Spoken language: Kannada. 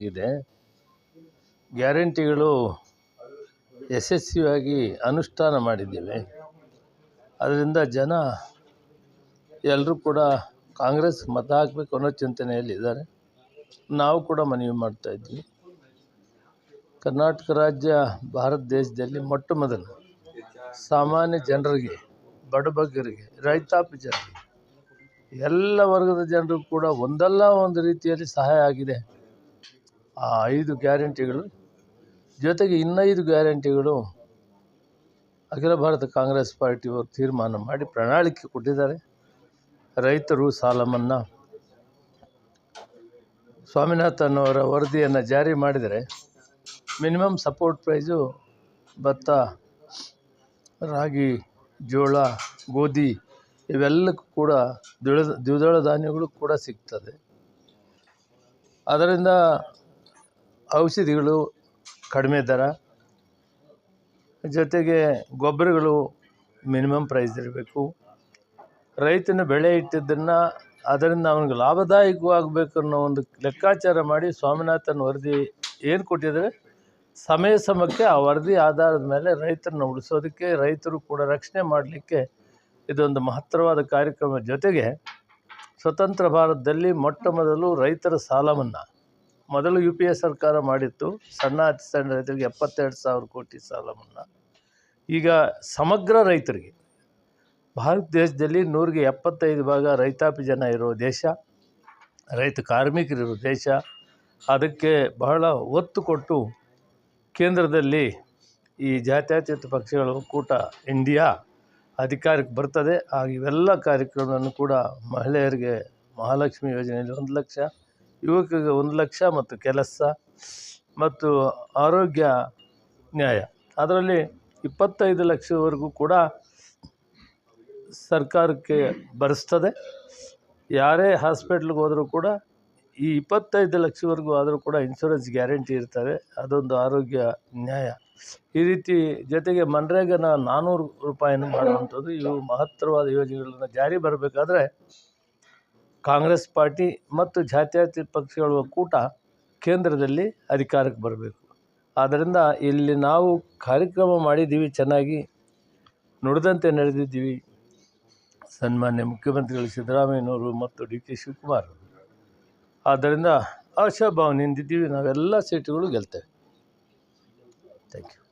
ಇದೆ. ಗ್ಯಾರಂಟಿಗಳು ಯಶಸ್ವಿಯಾಗಿ ಅನುಷ್ಠಾನ ಮಾಡಿದ್ದೇವೆ. ಅದರಿಂದ ಜನ ಎಲ್ಲರೂ ಕೂಡ ಕಾಂಗ್ರೆಸ್ ಮತ ಹಾಕಬೇಕು ಅನ್ನೋ ಚಿಂತನೆಯಲ್ಲಿ ಇದ್ದಾರೆ. ನಾವು ಕೂಡ ಮನವಿ ಮಾಡ್ತಾಯಿದ್ವಿ ಕರ್ನಾಟಕ ರಾಜ್ಯ, ಭಾರತ ದೇಶದಲ್ಲಿ ಮೊಟ್ಟ ಮೊದಲು ಸಾಮಾನ್ಯ ಜನರಿಗೆ, ಬಡಬಗ್ಗರಿಗೆ, ರೈತಾಪಿ ಜನರಿಗೆ, ಎಲ್ಲ ವರ್ಗದ ಜನರು ಕೂಡ ಒಂದಲ್ಲ ಒಂದು ರೀತಿಯಲ್ಲಿ ಸಹಾಯ ಆಗಿದೆ. ಆ ಐದು ಗ್ಯಾರಂಟಿಗಳು. ಜೊತೆಗೆ ಇನ್ನೈದು ಗ್ಯಾರಂಟಿಗಳು ಅಖಿಲ ಭಾರತ ಕಾಂಗ್ರೆಸ್ ಪಾರ್ಟಿಯವರು ತೀರ್ಮಾನ ಮಾಡಿ ಪ್ರಣಾಳಿಕೆ ಕೊಟ್ಟಿದ್ದಾರೆ. ರೈತರು ಸಾಲ ಮನ್ನಾ. ಸ್ವಾಮಿನಾಥನ್ ಅವರ ವರದಿಯನ್ನು ಜಾರಿ ಮಾಡಿದರೆ ಮಿನಿಮಮ್ ಸಪೋರ್ಟ್ ಪ್ರೈಸು ಭತ್ತ, ರಾಗಿ, ಜೋಳ, ಗೋಧಿ ಇವೆಲ್ಲಕ್ಕೂ ಕೂಡ ದ್ವಿದಳ ಧಾನ್ಯಗಳು ಕೂಡ ಸಿಗ್ತದೆ. ಅದರಿಂದ ಔಷಧಿಗಳು ಕಡಿಮೆ ದರ, ಜೊತೆಗೆ ಗೊಬ್ಬರಗಳು ಮಿನಿಮಮ್ ಪ್ರೈಸ್ ಇರಬೇಕು. ರೈತನ ಬೆಳೆ ಇಟ್ಟಿದ್ದನ್ನು ಅದರಿಂದ ಅವನಿಗೆ ಲಾಭದಾಯಕವಾಗಬೇಕು ಅನ್ನೋ ಒಂದು ಲೆಕ್ಕಾಚಾರ ಮಾಡಿ ಸ್ವಾಮಿನಾಥನ್ ವರದಿ ಏನು ಕೊಟ್ಟಿದ್ದಾರೆ? ಸಮಯ ಸಮಯಕ್ಕೆ ಆ ವರದಿ ಆಧಾರದ ಮೇಲೆ ರೈತರನ್ನ ಉಳಿಸೋದಕ್ಕೆ, ರೈತರು ಕೂಡ ರಕ್ಷಣೆ ಮಾಡಲಿಕ್ಕೆ ಇದೊಂದು ಮಹತ್ತರವಾದ ಕಾರ್ಯಕ್ರಮ ಜೊತೆಗೆ ಸ್ವತಂತ್ರ ಭಾರತದಲ್ಲಿ ಮೊಟ್ಟ ಮೊದಲು ರೈತರ ಸಾಲ ಮೊದಲು ಯು ಪಿ ಎ ಸರ್ಕಾರ ಮಾಡಿತ್ತು. ಸಣ್ಣ ಅತಿ ಸಣ್ಣ ರೈತರಿಗೆ ಎಪ್ಪತ್ತೆರಡು ಸಾವಿರ ಕೋಟಿ ಸಾಲ ಮನ್ನಾ. ಈಗ ಸಮಗ್ರ ರೈತರಿಗೆ, ಭಾರತ ದೇಶದಲ್ಲಿ ನೂರಿಗೆ ಎಪ್ಪತ್ತೈದು ಭಾಗ ರೈತಾಪಿ ಜನ ಇರೋ ದೇಶ, ರೈತ ಕಾರ್ಮಿಕರಿರೋ ದೇಶ. ಅದಕ್ಕೆ ಬಹಳ ಒತ್ತು ಕೊಟ್ಟು ಕೇಂದ್ರದಲ್ಲಿ ಈ ಜಾತ್ಯತೀತ ಪಕ್ಷಗಳ ಒಕ್ಕೂಟ ಇಂಡಿಯಾ ಅಧಿಕಾರಕ್ಕೆ ಬರ್ತದೆ. ಹಾಗೆ ಇವೆಲ್ಲ ಕಾರ್ಯಕ್ರಮವನ್ನು ಕೂಡ ಮಹಿಳೆಯರಿಗೆ ಮಹಾಲಕ್ಷ್ಮಿ ಯೋಜನೆಯಲ್ಲಿ ಒಂದು ಲಕ್ಷ ಯುವಕರಿಗೆ ಒಂದು ಲಕ್ಷ ಮತ್ತು ಕೆಲಸ ಮತ್ತು ಆರೋಗ್ಯ ನ್ಯಾಯ. ಅದರಲ್ಲಿ ಇಪ್ಪತ್ತೈದು ಲಕ್ಷವರೆಗೂ ಕೂಡ ಸರ್ಕಾರಕ್ಕೆ ಭರಿಸ್ತದೆ ಯಾರೇ ಹಾಸ್ಪಿಟ್ಲ್ಗೆ ಹೋದರೂ ಕೂಡ ಈ ಇಪ್ಪತ್ತೈದು ಲಕ್ಷವರೆಗೂ ಆದರೂ ಕೂಡ ಇನ್ಶೂರೆನ್ಸ್ ಗ್ಯಾರಂಟಿ ಇರ್ತಾರೆ. ಅದೊಂದು ಆರೋಗ್ಯ ನ್ಯಾಯ. ಈ ರೀತಿ ಜೊತೆಗೆ ಮನ್ರೇಗನ ನಾನ್ನೂರು ರೂಪಾಯಿಯನ್ನು ಮಾಡುವಂಥದ್ದು ಇವು ಮಹತ್ತರವಾದ ಯೋಜನೆಗಳನ್ನು ಜಾರಿ ಬರಬೇಕಾದ್ರೆ ಕಾಂಗ್ರೆಸ್ ಪಾರ್ಟಿ ಮತ್ತು ಜಾತ್ಯತೀತ ಪಕ್ಷಗಳ ಒಕ್ಕೂಟ ಕೇಂದ್ರದಲ್ಲಿ ಅಧಿಕಾರಕ್ಕೆ ಬರಬೇಕು. ಆದ್ದರಿಂದ ಇಲ್ಲಿ ನಾವು ಕಾರ್ಯಕ್ರಮ ಮಾಡಿದ್ದೀವಿ, ಚೆನ್ನಾಗಿ ನುಡಿದಂತೆ ನಡೆದಿದ್ದೀವಿ. ಸನ್ಮಾನ್ಯ ಮುಖ್ಯಮಂತ್ರಿಗಳು ಸಿದ್ದರಾಮಯ್ಯನವರು ಮತ್ತು ಡಿ ಕೆ ಶಿವಕುಮಾರ್ ಆದ್ದರಿಂದ ಆಶಾಭಾವನೆಯಿಂದಿದ್ದೀವಿ ನಾವೆಲ್ಲ ಸೀಟುಗಳು ಗೆಲ್ತೇವೆ. Thank you